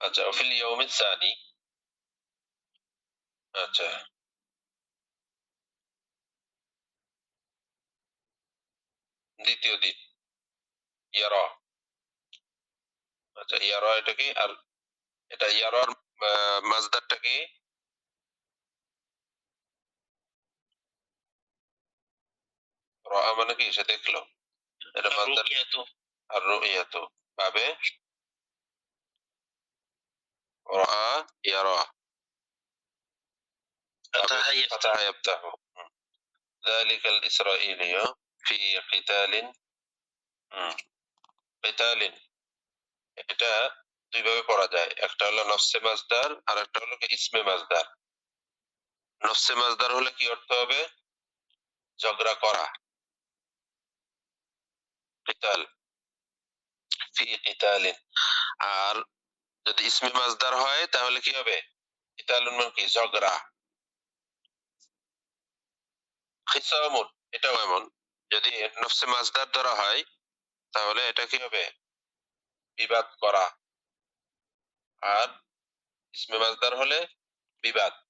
আচ্ছা ফিল ইয়াউমিস সানি। আচ্ছা। দ্বিতীয় দিন ইয়ারা। আচ্ছা ইয়ারা এটা কি? আর এটা ইয়ারার মাজদারটা কি? রা মানে কি? সে দেখল। এটা মাজদার আর রুইয়াতু পাবে রা ইয়ারা ফাতাহা ইয়াফতাহু فتح يفتح ذلك الإسرائيلي في قتال হুম, قتال এটা দুইভাবে পড়া যায় একটা হলো নফসে মাজদার আর একটা হলো কি ইসমে মাজদার নফসে মাজদার হলে কি অর্থ হবে ঝগড়া করা কিতাল ফি কিতালিন আর যদি ইসমে মাজদার হয়, তাহলে কি হবে? কিতালুন মানে কি ঝগড়া। খিসামুন, এটাও এমন। যদি নফসে মাজদার ধরা হয়, তাহলে এটা কি হবে? বিবাদ করা। আর ইসমে মাজদার হলে বিবাদ।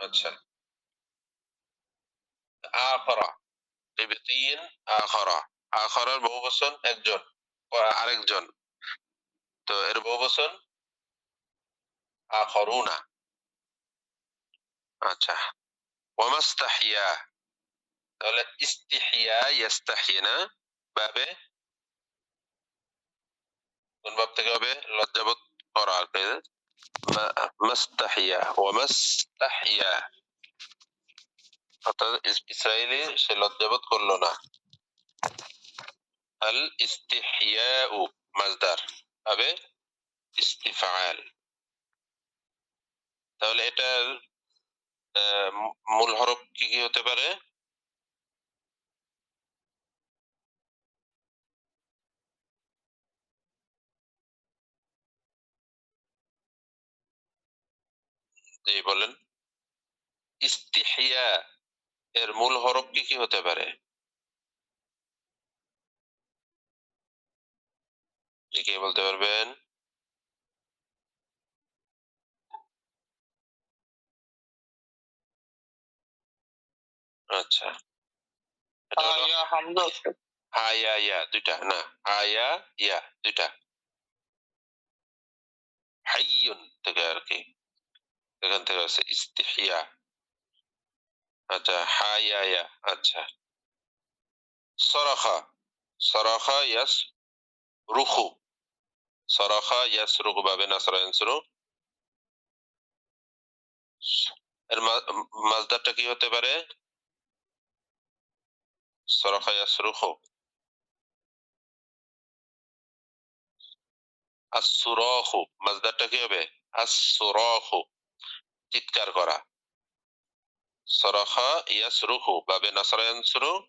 আচ্ছা। আখরা কিবতিন আখরা। আখরার বহু বচন একজন আরেকজন। তো এর বহু বচন আখরুনা। আচ্ছা। ওয়ামাস্তাহিয়া তাহলে ইস্তিহিয়া ইয়াস্তাহিনা। বাবে কোন ভাব থেকে হবে? লজ্জাবোধ করা আর কি মা- মাস্তাহিয়া ওয়ামাস্তাহিয়া অর্থাৎ ইস- ইসরায়েলি সে লজ্জাবোধ করল না আল ইস্তিহিয়াউ মাজদার হবে ইস্তিফাল তাহলে এটার আহ, মূ- মূল হরফ কি কি হতে পারে? জি বলেন। ইস্তিহিয়া এর মূল হরফ কি কি হতে পারে? কে বলতে পারবেন। আচ্ছা। ইয়া দুইটা না। আয়া ইয়া দুইটা। হাইয়ুন থেকে আর কি। এখান থেকে আছে ইস্তিহিয়া। আচ্ছা হায়া আচ্ছা। সরাখা সরাখা ইয়াস রুখু। সরাখা ইয়াস রুখু বাবে নাসরা ইয়ানসুরু এর মাজদারটা কি হতে পারে? সরাখা ইয়াস রুখু। আসুরাখু মাজদারটা কি হবে? আসুরাখু চিৎকার করা। সরাখা ইয়াসরুখু বাবে নাসরা ইয়ানসুরু,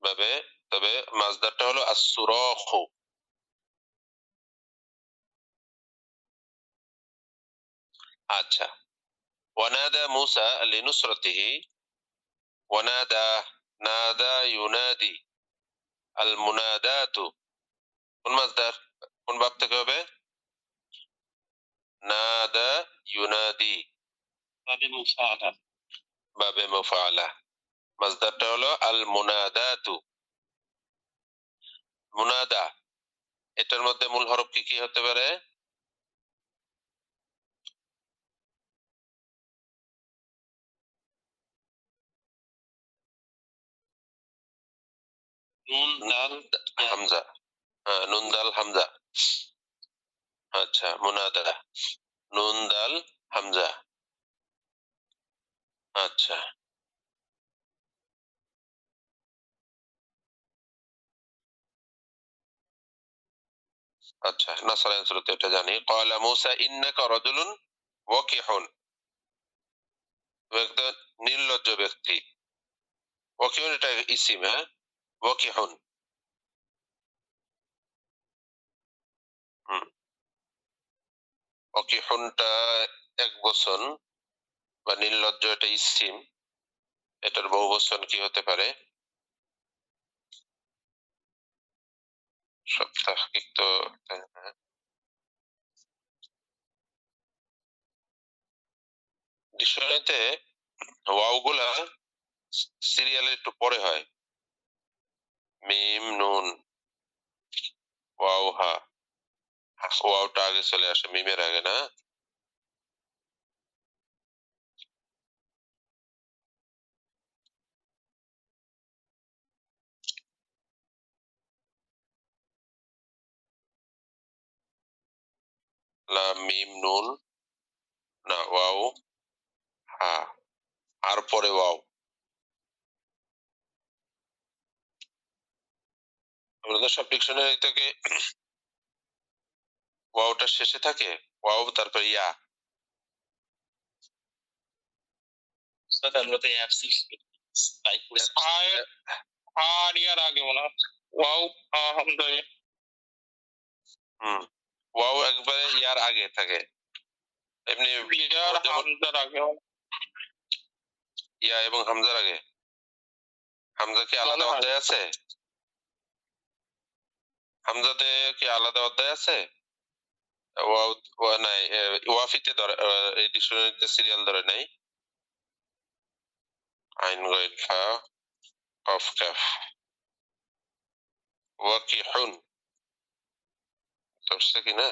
বাবে, তবে মাজদারটা হলো আসুরাখু আচ্ছা। ওয়ানাদা মুসা লিনুসরতিহি, ওয়ানাদা নাদা ইউনাদি আল মুনাদাতু কোন মাজদার? কোন বাব থেকে হবে? নাদা ইউনাদি বাবে মুফাআলা বাবে মুফাআলা মাজদারটা হলো আল মুনাদাতু মুনাদা এটার মধ্যে মূল হরফ কি কি হতে পারে? নুন দাল হামজা। হ্যাঁ নুন দাল হামজা। আচ্ছা মুনাদা, নুন, দাল, হামজা। আচ্ছা। আচ্ছা নাসালাইন সুরতে এটা জানি। কয়লা মৌসা, ইন্নাকা রজুলুন ওয়াকিহুন। একজন নির্লজ্জ ব্যক্তি। ওয়াকিহুন এটা ইসিম হ্যাঁ? ওয়াকিহুন। হুম ওয়াকিহুনটা এক বচন বা নির্লজ্জ এটা ইসিম এটার বহুবচন কি হতে পারে? সব তাহকিক তো ডিকশনারিতে ওয়াও গুলা সিরিয়ালে একটু পরে হয়। মিম, নুন, ওয়াও, হা। ওয়াওটা আগে চলে আসে, মিমের আগে, না? মিম নুন, না, ওয়াও, হা, আর পরে ওয়াও। আমাদের সব ডিকশনারি থেকে ওয়াওটা শেষে থাকে ওয়াও তারপর ইয়া। আমরা তো আর ইয়ার আগে মনে হয়। ওয়াও আলহামদুলিল্লাহ। হুম ওয়াও একবারে ইয়ার আগে থাকে। এমনি ইয়ার হামদার আগে ইয়া এবং হামজার আগে। হামজা কি আলাদা অধ্যায় আছে? হামজাতে কি আলাদা অধ্যায় আছে? নাই এ, ওয়াফিতে ধরে এ, এই ডিকশনারিতে সিরিয়াল ধরে নাই আইন গইন ফা কফ কাফ ওয়াকিহুন ধরছে কি না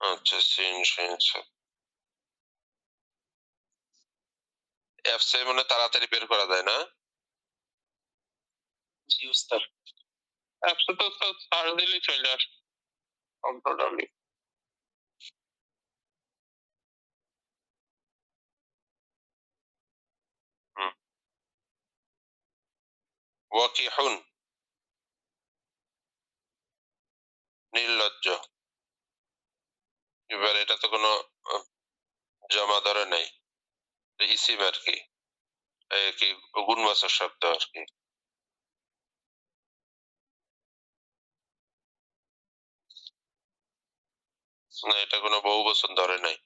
আচ্ছা সিন সিন অ্যাপসে মানে তাড়াতাড়ি বের করা যায় না জি উস্তাদ অ্যাপসে তো সার্চ দিলেই চলে আসে। কম্পিউটারে ওয়াকিহুন। নির্লজ্জ। এবার এটা তো কোনো জমা ধরে নাই। ইসিম আর কি। গুণবাচক শব্দ আর কি। এটা কোনো বহু বচন ধরে নাই।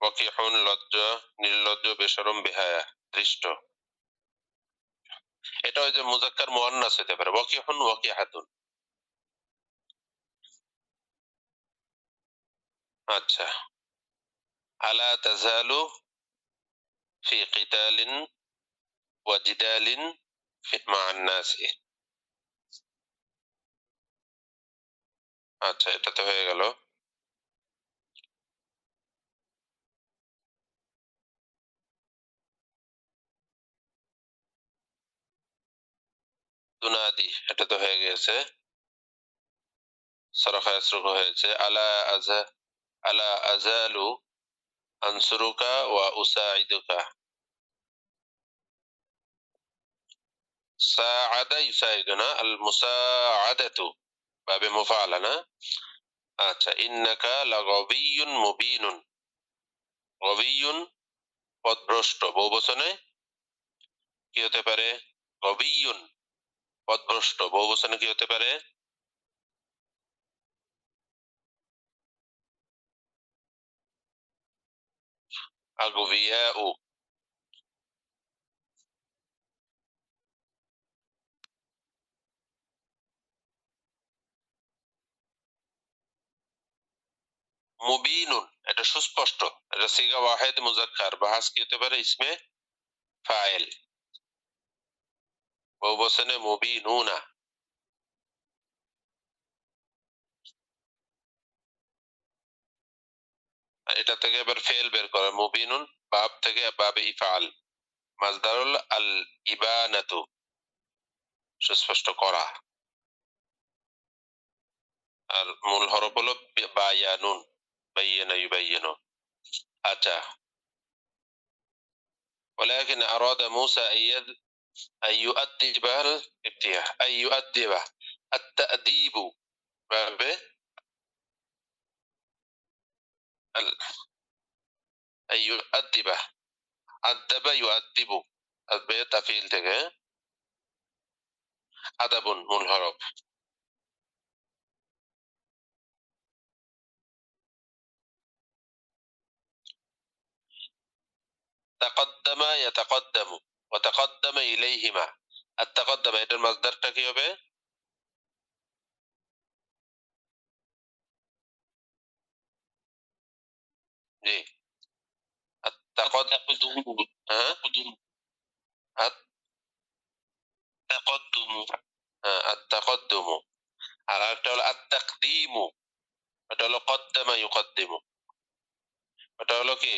ওয়াকিহুন লজ্জ, নির্লজ্জ বেসরম বেহায়া, দৃষ্ট। এটা ওই যে মুজাক্কার মুয়ান্নাস হতে পারে, ওয়াকিহুন ওয়াকিহাতুন। আচ্ছা। আলা তাজালু ফি কিতালিন ওয়া ফি- মা'আন আচ্ছা এটা তো হয়ে গেল। তুনাদি এটা তো হয়ে গেছে সরখা ইয়াসরুক হয়েছে। আলা আজা, আলা আজালু আনসুরুকা ওয়া উসাইদুকা সাআদা ইউসাইদুনা আল মুসাআদাতু বাবে মুফাআলা না আচ্ছা ইন্নাকা মুবিনুন গবিয়ুন পদভ্রষ্ট কি হতে পারে গবিয়ুন পদভ্রষ্ট বহুবচনে কি হতে পারে আগবিয়াউ মুবিনুন, এটা সুস্পষ্ট। এটা সিগা ওয়াহেদ মুজাক্কার, বাহাস কি হতে পারে? ইসমে ফাইল। বহুবচনে মুবিনুনা। আর এটা থেকে এবার ফেল বের করা, মুবিনুন বাব থেকে বাবে ইফাল। মাজদারুল আল ইবানাতু। সুস্পষ্ট করা। আর মূল হরফ হলো বি- বায়ানুন। بين يبينه. أتى. ولكن أراد موسى أن أن يؤدب الابتياع أن يؤدب التأديب. به؟ أن يؤدب أدب يؤدب. أدب تفعيل تجاه أدب منهرب تقدم يتقدم وتقدم إليهما التقدم এটার মাসদারটা কি হবে জি التقدم تقدم হ্যাঁ تقدم আত- تقدم হ্যাঁ التقدم আর একটা হলো التقديم এটা হলো قدم يقدم এটা হলো কি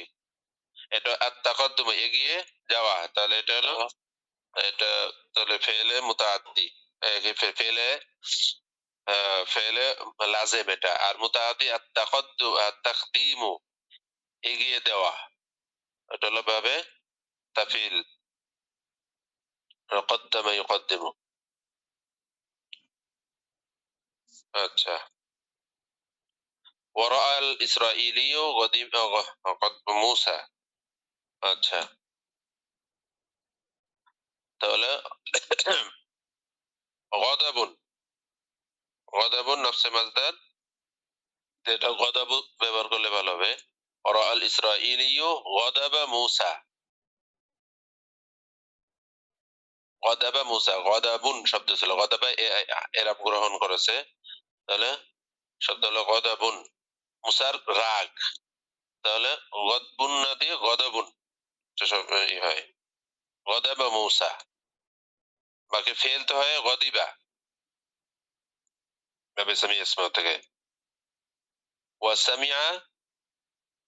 এটা التقدم এগিয়ে যাওয়া তাহলে এটা হলো এটা তাহলে ফেলে মুতাআদ্দি এ- ফেলে আহ, ফেলে লাজেম এটা আর মুতাআদ্দি আত্তাকদ্দু আত্তাকদিমু এগিয়ে দেওয়া এটা হলো ভাবে তাফিল قدم يقدم আচ্ছা ورأى الإسرائيلي غضب غضب موسى আচ্ছা। তাহলে গদাবুন। গদাবুন নফসে মাজদার। যেটা গদাবু ব্যবহার করলে ভালো হবে। আর আল ইসরাইলিও গদাবা মুসা। গদাবা মুসা, গদাবুন শব্দ ছিল। গদাবা এরাব গ্রহণ করেছে। তাহলে শব্দ হলো গদাবুন। মুসার রাগ। তাহলে গদবুন না দিয়ে গদাবুন। এটা সব ই হয় গদাবা মুসা বাকি ফেলতে হয় গদিবা বাবে সামি ইসমা থেকে ওয়াসামিয়া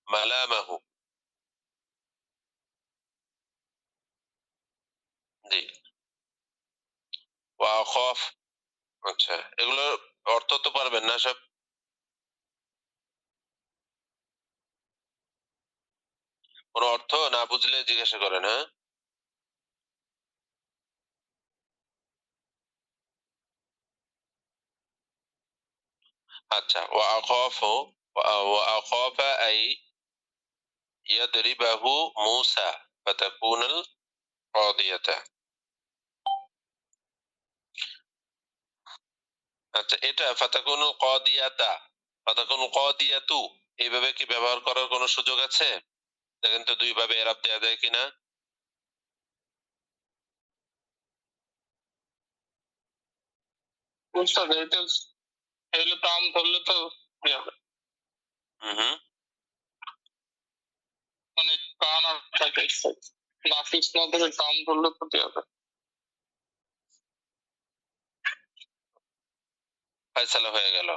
মালামাহু জি ওয়াখফ আচ্ছা এগুলো অর্থ তো পারবেন না সব কোনো অর্থ না বুঝলে জিজ্ঞাসা করেন হ্যাঁ? আচ্ছা ওয়া আখাফ ওয়া আখাফ আই ইয়াদরিবাহু মূসা ফাতাকুনাল কাদিয়াতা। আচ্ছা এটা এইভাবে কি ব্যবহার করার কোনো সুযোগ আছে? দেখেন তো দুই ভাবে এরাব দেয়া যায় কিনা। উস্তাদ এটা এগুলো তাম ধরলে তো হুম হুম। মানে কান আর থাকে নাফিস না ধরে তাম ধরলে তো হবে ফয়সালা হয়ে গেল।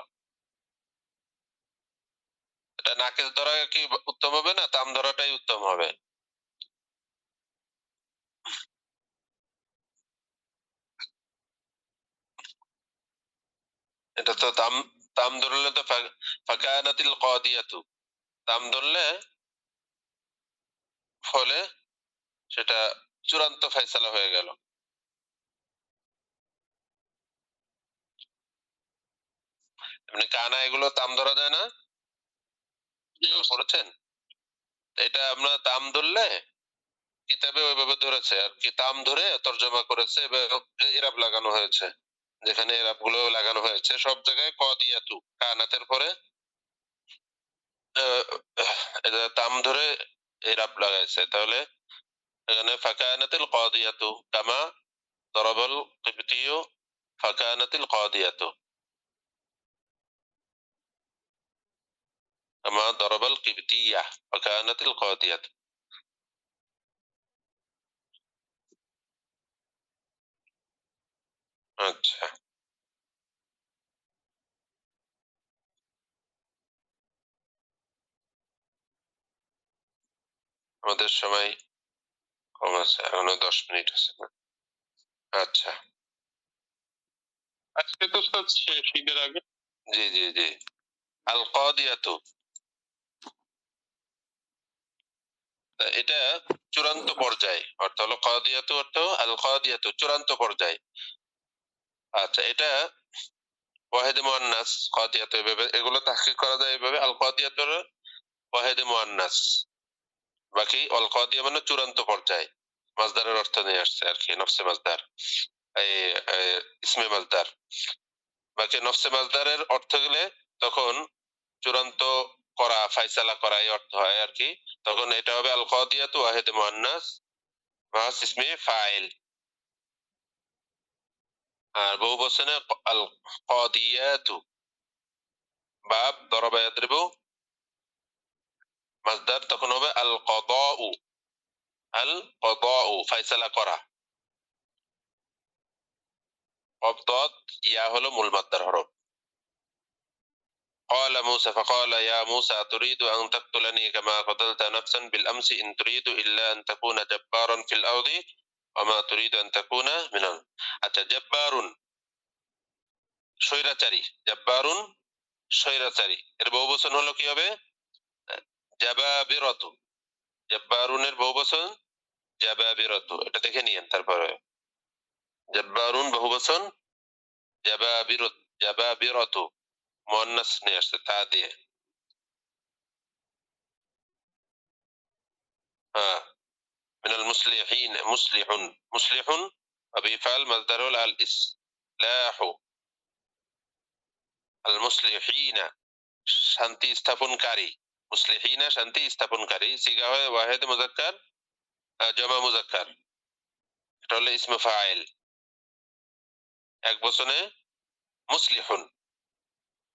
এটা নাকেশ ধরা কি উত্তম হবে না? তাম ধরাটাই উত্তম হবে। এটা তো তাম তাম ধরলে তো ফাকানাতিল কদিয়াতু। তাম ধরলে ফলে সেটা চূড়ান্ত ফয়সালা হয়ে গেল। এমনি কানা এগুলো তাম ধরা যায় না? করেছেন এটা আমরা তাম ধরলে কিতাবে ওইভাবে ধরেছে আর কি। তাম ধরে তর্জমা করেছে এরাব লাগানো হয়েছে। যেখানে এরাবগুলো লাগানো হয়েছে, সব জায়গায় ক দিয়াতু কানাতের পরে তাম ধরে এরাব লাগাইছে। তাহলে এখানে ফাকানাতিল কাদিয়াতু কামা দরাবাল কিবতিয়ু ফাকানাতিল কাদিয়াতু কামা দরাবাল কিবতিয়া ফাকানাতিল কাদিয়াতু আচ্ছা আমাদের সময় কম আছে এখনও দশ মিনিট আছে। আচ্ছা। আজকে তো উস্তাদ শেষ ঈদের আগে। জি জি জি। আল কাদিয়াতু তা এটা চূড়ান্ত পর্যায়ে। অর্থ হলো কাদিয়াতু অর্থ আল কাদিয়াতু, চূড়ান্ত পর্যায়ে। আচ্ছা এটা ওয়াহেদে মুয়ান্নাস কাদিয়াতু এভাবে, এগুলো তাহকিক করা যায় এভাবে, আল কাদিয়াতুর ওয়াহেদে মুয়ান্নাস বাকি অল কাদিয়া মানে চূড়ান্ত পর্যায়ে। মাজদারের অর্থ নিয়ে আসছে আর কি, নফসে মাজদার এই ইসমে মাজদার বাকি নফসে মাজদারের অর্থ গেলে তখন চূড়ান্ত করা, ফাইসালা করা এই অর্থ হয় আর কি। তখন এটা হবে আল কাদিয়াতু ওয়াহিদ মুআন্নাস মাস ইসমে ফাইল। আর বহু বচনে আল কাদিয়াতু বাব দরবা মাজদার তখন হবে আল কদাউ আল কদাউ ফাইসালা করা। অবদত ইয়া হলো মূল মাদ্দার হরফ। قال موسى فقال يا موسى تريد أن تقتلني كما قتلت نفسا بالأمس إن تريد إلا أن تكون جبارا في الأرض وما تريد أن تكون من ال... আচ্ছা জব্বারুন স্বৈরাচারী জব্বারুন স্বৈরাচারী এর বহুবচন হলো কি হবে জাবাবিরতু জব্বারুনের বহুবচন জাবাবিরতু এটা দেখে নিয়েন তারপরে জব্বারুন বহুবচন জাবাবিরত জাবাবিরতু মুয়ান্নাস নিয়ে আসছে তা দিয়ে হ্যাঁ من المصلحين مصلح مصلح وبيفعل مصدر الإصلاح المصلحين শান্তি স্থাপনকারী মুসলিহিনা শান্তি স্থাপনকারী সিগা হয় ওয়াহেদ মুজাক্কার আহ, জমা মুজাক্কার এটা হলো ইসমে ফাইল এক বচনে মুসলিহুন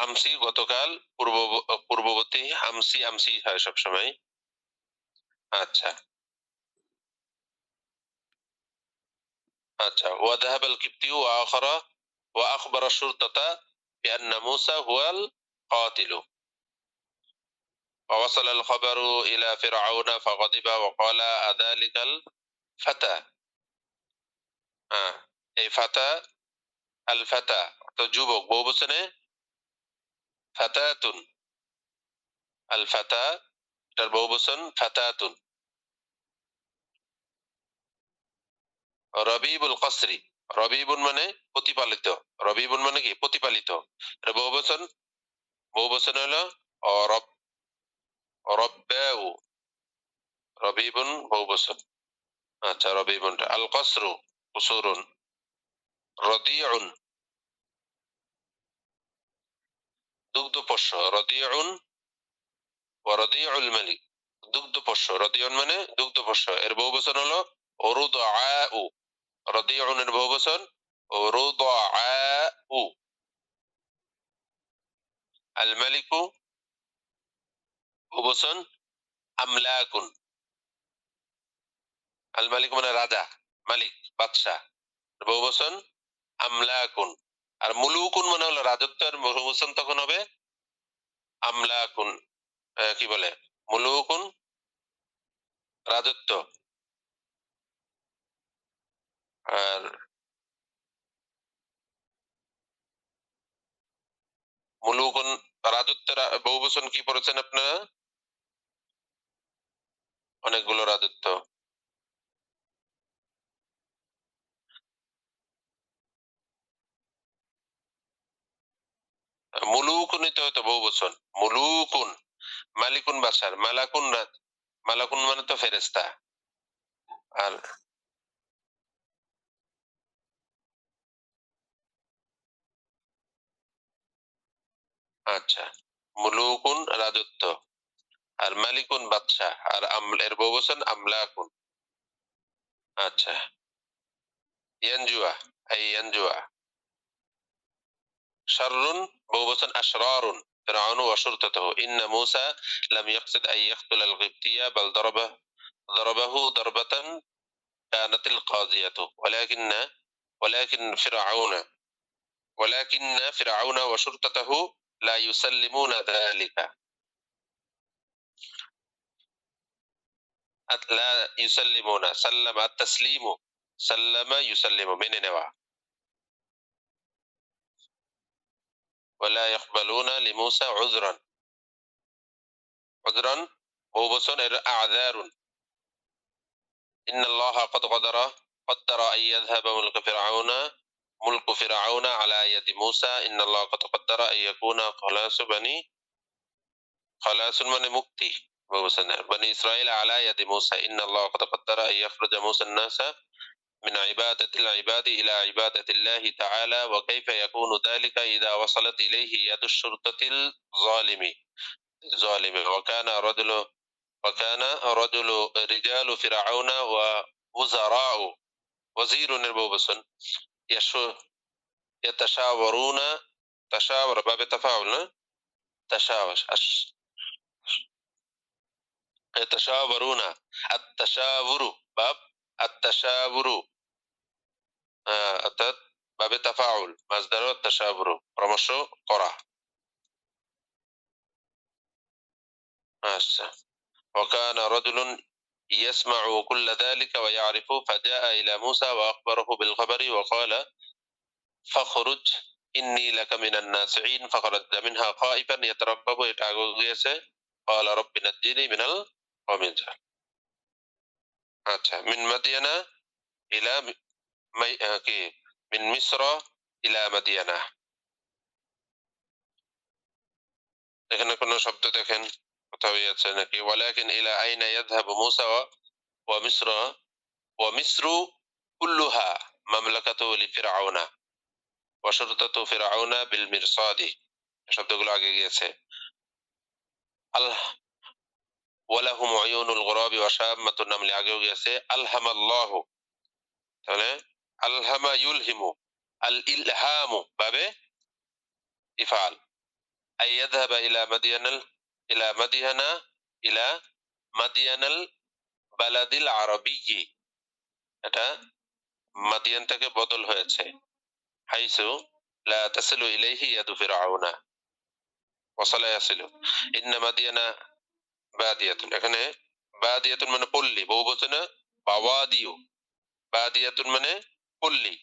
আমসি গতকাল পূর্ব পূর্ববর্তী আমসি আমসি হয় সবসময় আচ্ছা আচ্ছা وذهب القبطي وآخر وأخبر الشرطة بأن موسى هو القاتل ووصل الخبر إلى فرعون فغضب وقال أذلك الفتى آه. এই ফাতা আল ফাতা তো যুবক বহু বচনে ফাতাতুন। আল ফাতা এটার বহু বচন, ফাতাতুন। রবিবুল কসরি, রবিবুন মানে প্রতিপালিত। রবিবুন মানে কি? প্রতিপালিত। এটা বহু বচন? বহু বচন হলো অরব রব্বাউ রবিবুন, বহু বচন। আচ্ছা রবিবুন আল কসরু কুসুরুন। রদিউন। দুগ্ধ পোষ্য, রদিউন রদিউল মালিক। দুগ্ধ পোষ্য, রদিউন মানে দুগ্ধ পোষ্য। এর বহু বচন হলো অরুদ আউ রদিউনের বহু বচন অরুদ আউ আল মালিকু বহু বচন আমলাকুন। আল মালিক মানে রাজা, মালিক, বাদশাহ। বহু বচন আমলাকুন। আর মুলুকুন মানে হলো রাজত্বের বহু বচন তখন হবে আমলাকুন কি বলে? মুলুকুন রাজত্ব। আর মুলুকুন রাজত্বের আ- বহু বচন কি পড়েছেন আপনারা? অনেকগুলো রাজত্ব। মুলুকুনই তো হয়তো বহু বচন। মুলুকুন, মালিকুন বাসার, মালাকুন রাত। মালাকুন মানে তো ফেরেস্তা আর আচ্ছা মুলুকুন রাজত্ব। আর মালিকুন বাদশাহ আর আমল- এর বহু বচন আমলাকুন। আচ্ছা ইয়ানজুয়া, এই ইয়ানজুয়া। শাররুন بوبوتن أشرار فرعون وشرطته. إن موسى لم يقصد أن يقتل الغبتية بل ضربه ضربه ضربة كانت القاضية. ولكن ولكن فرعون ولكن فرعون وشرطته لا يسلمون ذلك. لا يسلمون. سلم التسليم. سلم يسلم. من نواه ولا يقبلون لموسى عذرا عذرا বহু বচন এর أعذار إن الله قد قدر قدر أن يذهب ملك فرعون ملك فرعون على يد موسى إن الله قد قدر أن يكون خلاص بني خلاص মানে মুক্তি বহু বচনের بني إسرائيل على يد موسى إن الله قد قدر أن يخرج موسى الناس من عبادة العباد إلى عبادة الله تعالى وكيف يكون ذلك إذا وصلت إليه يد الشرطة الظالم؟ ظالم وكان رجل وكان رجل رجال فرعون ووزراء. وزير البوبسن يشو يتشاورون تشاور باب تفاعل نه؟ تشاور. يتشاورون. التشاور باب التشاور. আহ, অর্থাৎ বাবে তাফাউল মাজদার তাশাবুরু পরামর্শ করা আচ্ছা وكان رجل يسمع كل ذلك ويعرف فجاء إلى موسى وأخبره بالخبر وقال فخرج إني لك من الناسعين فخرج منها خائفا يترقب يتعقب قال رب نجني من القوم الجهل আচ্ছা من مدين إلى মাই আহ, কি মিন মিশ্র ইলা মাদিয়ানা এখানে কোন শব্দ দেখেন কোথাও ইয়ে আছে নাকি ওয়ালাকিন ইলা আইনা ইয়াযহাবু মুসা ওয়া ওয়া মিশ্র ওয়া মিশ্রু কুল্লুহা মামলাকাতু লিফিরআউনা ওয়া শুরতাতু ফিরআউনা বিল মিরসাদি শব্দগুলো আগে গিয়েছে আল ওয়ালাহুম উয়ুনুল গুরাবি ওয়া শাম্মাতুন নামলি আগেও গিয়েছে আলহামাল্লাহু তাহলে আলহামা ইউলহিমু আল ইলহামু বাবে ইফাল أن يذهب إلى مدين ال- إلى مدين إلى مدين البلد العربي এটা মাদিয়ান থেকে বদল হয়েছে হাইসু লা তাসিলু ইলাইহি ইয়াদু ফিরআউনা ওয়াসালা ইয়াসিলু ইন্না মাদিয়ানা বাদিয়াতুন এখানে বাদিয়াতুন মানে পল্লী বহু বচনে বাওয়াদিউ বাদিয়াতুন মানে পল্লী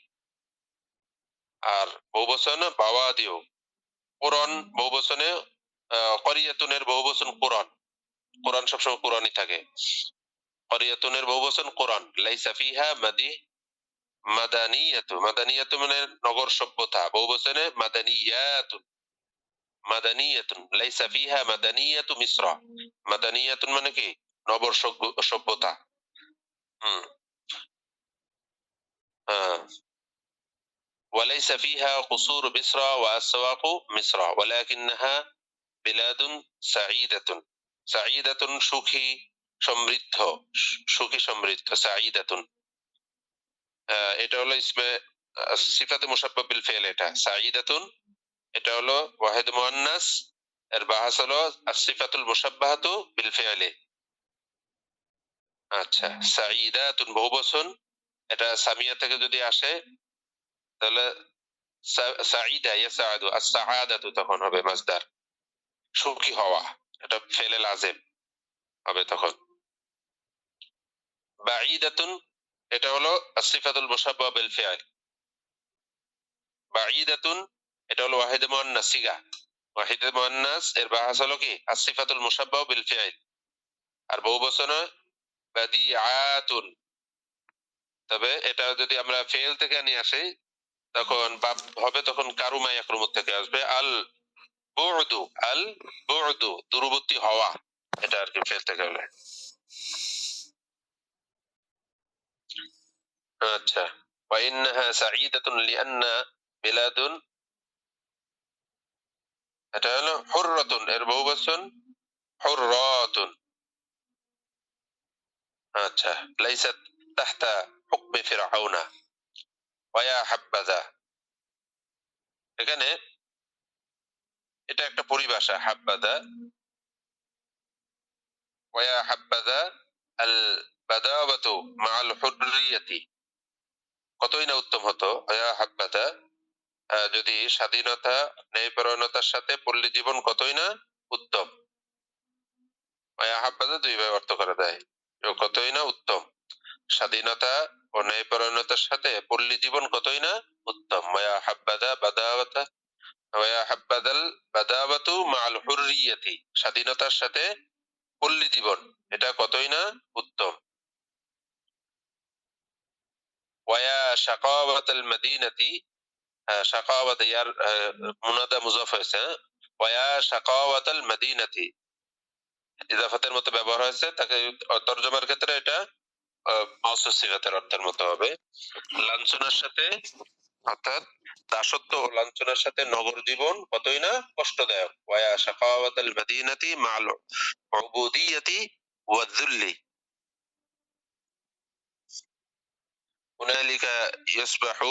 আর বহু বচন বাওয়াদিউ কোরআন বহু বচনে আহ, করিয়াতুনের বহু বচন কোরআন। কোরআন সবসময় কোরআনই থাকে। করিয়াতুনের বহু বচন কোরআন। লাইসা ফিহা মাদি মাদানিয়াতু। মাদানিয়াতু মানে নগর সভ্যতা। বহু বচনে মাদানিয়াতুন। মাদানিয়াতুন। লাইসা ফিহা মাদানিয়াতু মিশ্র। মাদানিয়াতুন মানে কি? নগর সভ্য- সভ্যতা। হুম। হ্যাঁ وليس فيها قصور مصر وأسواق مصر ولكنها بلاد سعيدة سعيدة সুখী সমৃদ্ধ সু- সুখী সমৃদ্ধ সাঈদাতুন আহ, এটা হলো ইসমে আহ, সিফাতে মুসাব্বাব বিল ফেল এটা সাঈদাতুন এটা হলো ওয়াহিদ মুআন্নাস এর বাহাস হলো আসিফাতুল মুসাব্বাহাতু বিল ফি'লি আচ্ছা সাঈদাতুন বহুবচন এটা সামিয়া থেকে যদি আসে, তাহলে তখন হবে সুখী হওয়া, এটা ফেলে লাজেম হবে তখন। বাঈদাতুন, এটা হলো বাঈদাতুন, এটা হলো ওয়াহিদ মুআন্নাস সিগা। ওয়াহিদ এর বাহাস হলো কি? আসিফাতুল মুসাব্বাব বিল ফি'ল আর বহুবচন বাদিআতুন তবে এটা যদি আমরা ফেল থেকে নিয়ে আসি তখন বাপ হবে তখন কারুমা ইয়াকরুমুত থেকে আসবে আল বুউদু আল বুউদু দূরবর্তী হওয়া এটা আর কি ফেল থেকে হলে আচ্ছা وإنها سعيدة لأن بلاد এটা হলো হুররাতুন এর বহুবচন হুররাতুন আচ্ছা লাইসাত তাহতা হুকমে ফিরআউনা, ওয়া হাব্বাযা। এখানে এটা একটা পরিভাষা হাব্বাদা ওয়া হাব্বাদা আল বাদাওয়াতু মাআল হুররিয়াতি। কতই না উত্তম হতো, ওয়া হাব্বাদা যদি স্বাধীনতা, ন্যায়পরায়ণতার সাথে পল্লী জীবন কতই না উত্তম। ওয়া হাব্বাদা দুইভাবে অর্থ করা যায়। কতই না উত্তম। স্বাধীনতা ও ন্যায়পরায়ণতার সাথে পল্লী জীবন কতই না উত্তম ওয়া হাব্বাদা বাদাওয়াতা, ওয়া হাব্বাদাল বাদাওয়াতু হুররিয়াতি, স্বাধীনতার সাথে পল্লী জীবন, এটা কতই না উত্তম ওয়া মাদিনাতি শাকাওয়াত ইয়ার মুনাদা মুজাফ হয়েছে হ্যাঁ? ওয়া শাকাওয়াতাল মাদিনাতি, ইজাফাতের মতো ব্যবহার হয়েছে, তাকে, তর্জমার ক্ষেত্রে এটা মাউসুস সিফাতের অর্থের মতো হবে। লাঞ্ছনার সাথে অর্থাৎ দাসত্ব ও লাঞ্ছনার সাথে নগর জীবন কতই না কষ্টদায়ক। ওয়া শাকাওয়াতাল মাদিনাতি মা'আল উবুদিয়াতি ওয়া যুল্লি। হুনালিকা ইসবাহু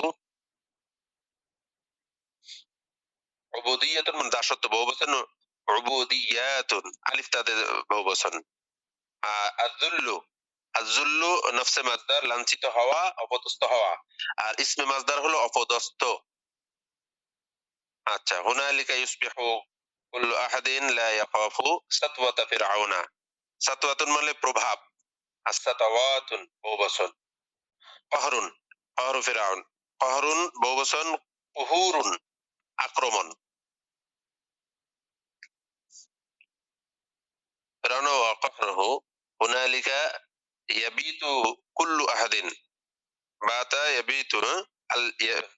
উবুদিয়াতুন মানে দাসত্ব বহুবচন উবুদিয়াতুন। আলিফ তাদের আহ, আযুল্লু আযুল্লু নফসে মাসদার লাঞ্ছিত হওয়া, অপদস্থ হওয়া। আর ইসমে মাসদার হলো অপদস্থ। আচ্ছা হুনালিকা ইউসবিহু কুল্লু আহাদিন লা ইয়াখাফু সাতওয়াতা ফিরআউনা। সাতওয়াতুন মানে প্রভাব, আর বহুবচন। কহরুন কহরু ফিরআউন। কহরুন বহুবচন, কুহুরুন, আক্রমণ। ফিরআউন ওয়া কহরুহু হুনালিকা ইয়াবিতু কুল্লু আহাদিন বাতা ইয়াবিতু হ্যাঁ? আল ইয়া-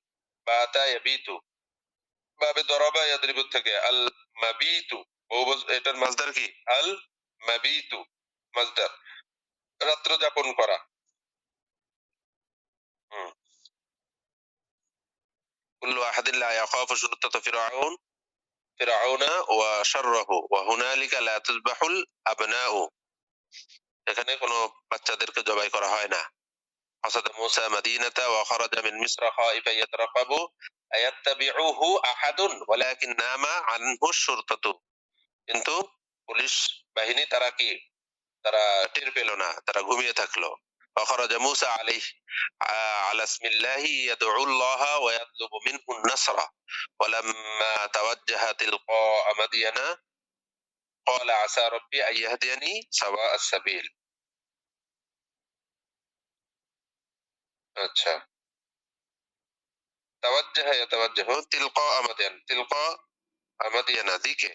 বাতা ইয়াবিতু বাবে দরাবা ইয়াদরিবু থেকে আল মাবিতু বহুবচ- এটার মাসদার কি আল মাবিতু মাসদার রাত্র যাপন করা হুম। কুল্লু আহাদিন লা ইয়াখাফু শুরতাতা ফিরআউন ফিরআউনা ওয়া শাররাহু ওয়া হুনালিকা লা তুযবাহুল আবনাউ এখানে কোনো বাচ্চাদেরকে জবাই করা হয় না قصد موسى مدينة وخرج من مصر خائفا يترقب أيتبعه أحد ولكن نام عنه الشرطة কিন্তু পুলিশ বাহিনী তারা কি তারা টের পেল না তারা ঘুমিয়ে থাকলো وخرج موسى عليه آه، على اسم الله يدعو الله ويطلب منه النصر ولما توجه تلقاء مدين قال عسى ربي أن يهديني سواء السبيل আচ্ছা توجه يتوجه تلقاء مدين تلقاء مدين দিকে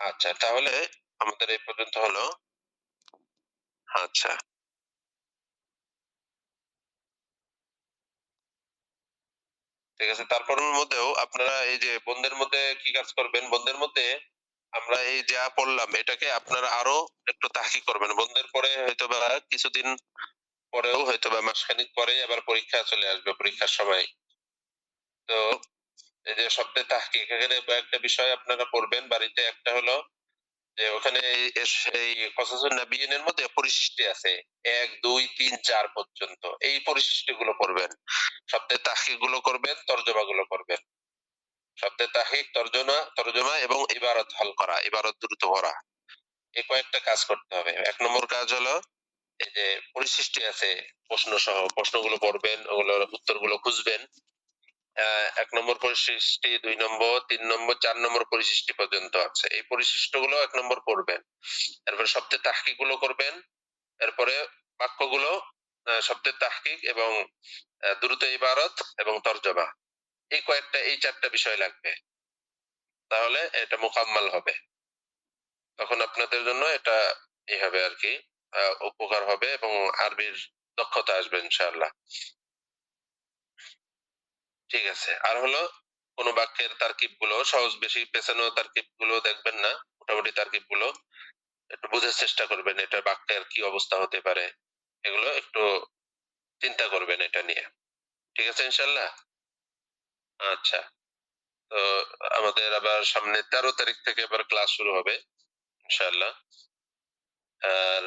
আচ্ছা তাহলে আমাদের এই পর্যন্ত হলো আচ্ছা ঠিক আছে? তারপরের মধ্যেও আপনারা এই যে বন্ধের মধ্যে কি কাজ করবেন? বন্ধের মধ্যে আমরা এই যা পড়লাম, এটাকে আপনারা আরও একটু তাহকি করবেন। বন্ধের পরে হয়তো বা কিছুদিন পরেও হয়তো বা মাসখানিক পরে আবার পরীক্ষা চলে আসবে, পরীক্ষার সময়। তো এই যে সপ্তাহে তাহকি। এখানে কয়েকটা বিষয় আপনারা পড়বেন। বাড়িতে একটা হলো ওখানে নাবিয়িনের মধ্যে পরিশিষ্টি আছে। এক, দুই, তিন, চার পর্যন্ত। এই পরিশিষ্টি গুলো শব্দেরগুলো করবেন তর্জমা গুলো করবেন। শব্দের তর্জমা তর্জমা এবং ইবারত হল করা, ইবারত দ্রুত করা এই কয়েকটা কাজ করতে হবে। এক নম্বর কাজ হলো, এই যে পরিশিষ্টি আছে প্রশ্ন সহ প্রশ্নগুলো পড়বেন, ওগুলোর উত্তরগুলো খুঁজবেন। এক নম্বর পরিশিষ্টি দুই নম্বর, তিন নম্বর, চার নম্বর পরিশিষ্টি পর্যন্ত আছে। এই পরিশিষ্টগুলো এক নম্বর পড়বেন এরপরে শব্দের তাহকিকগুলো করবেন। এরপরে বাক্যগুলো শব্দের তাহকিক এবং দ্রুত ইবারত এবং তর্জমা। এই কয়েকটা, এই চারটা বিষয় লাগবে। তাহলে এটা মোকাম্মাল হবে। তখন আপনাদের জন্য এটা এই হবে আর কি উপকার হবে এবং আরবির দক্ষতা আসবে ইনশাআল্লাহ। ঠিক আছে। আর হলো, কোন বাক্যের তারকিবগুলো সহজ বেশি পেছানো তারকিবগুলো দেখবেন না, মোটামুটি তারকিবগুলো একটু বোঝার চেষ্টা করবেন এটা বাক্যের কি অবস্থা হতে পারে। এগুলো একটু চিন্তা করবেন এটা নিয়ে। ঠিক আছে ইনশাল্লাহ আচ্ছা। তো আমাদের আবার সামনে তেরো তারিখ থেকে আবার ক্লাস শুরু হবে ইনশাল্লাহ আর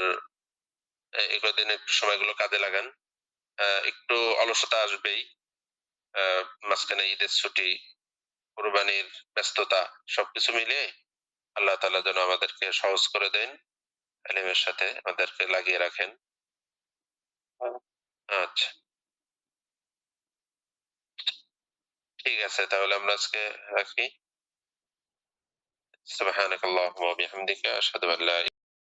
এগুলো দিন একটু সময়গুলো কাজে লাগান। একটু অলসতা আসবেই। মাঝখানে ঈদের ছুটি কোরবানির ব্যস্ততা সবকিছু মিলিয়ে আল্লাহ তাআলা যেন আমাদেরকে সহজ করে দেন এলিমের সাথে আমাদেরকে লাগিয়ে রাখেন আচ্ছা ঠিক আছে তাহলে আমরা আজকে রাখি سبحانك اللهم وبحمدك أشهد أن لا